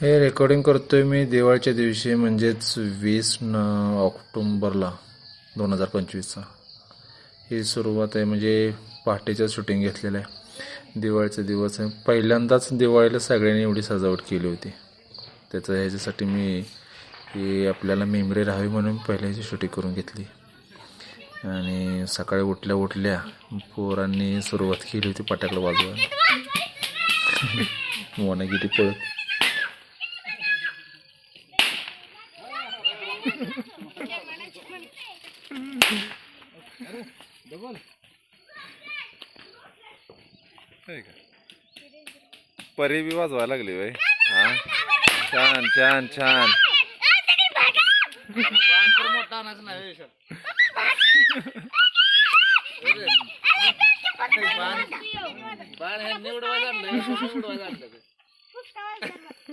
हे रेकॉर्डिंग करतोय मी दिवाळीच्या दिवशी म्हणजेच वीस न ऑक्टोंबरला दोन हजार पंचवीसचा. ही सुरुवात आहे म्हणजे पहाटेचं शूटिंग घेतलेलं आहे. दिवाळीचा दिवस आहे. पहिल्यांदाच दिवाळीला सगळ्यांनी एवढी सजावट केली होती. त्याचं ह्याच्यासाठी मी ही आपल्याला मेमरी राहावी म्हणून पहिल्याची शूटिंग करून घेतली. आणि सकाळी उठल्या उठल्या पोरांनी सुरुवात केली होती फटाकडं वाजवायला. मोना किती पळत. डबल परी बी वाजवायला लागली बाई. हा? छान छान छान. बाण हे निवडवा जाणलं.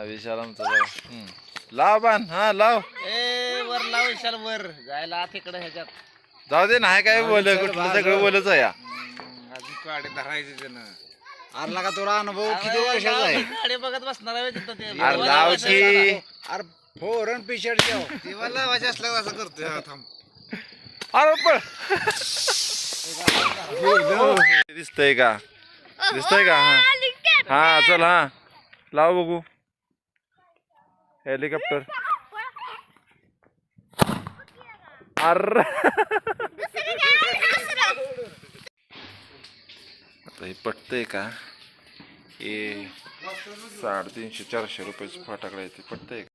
हा विशाल आमचा जाऊ. हम्म. लाव बाण हा लाव. ए वर लाव विशाल वर. जायला तिकडे ह्याच्यात. जाऊ दे नाही काय बोल कुठलं सगळं बोलच आहे या. हम्म, अजून काढे धरायचे त्यानं. तुला अनुभव किती वर्षाचा आहे? गाडी बघत बसणार आहे तिथं ते. अरे लाव की. अरे फोरन पिशड तेव्हा लावायचे असलं असं करतोय हा, थांब. अरे पण दिसतंय का? दिसतंय का? हा. हा चल हा. लाव बघू. हेलिकॉप्टर. अर. आता हे पटतंय का? हे साडेतीनशे चारशे रुपयाचं फटाकडा येते पटतंय का?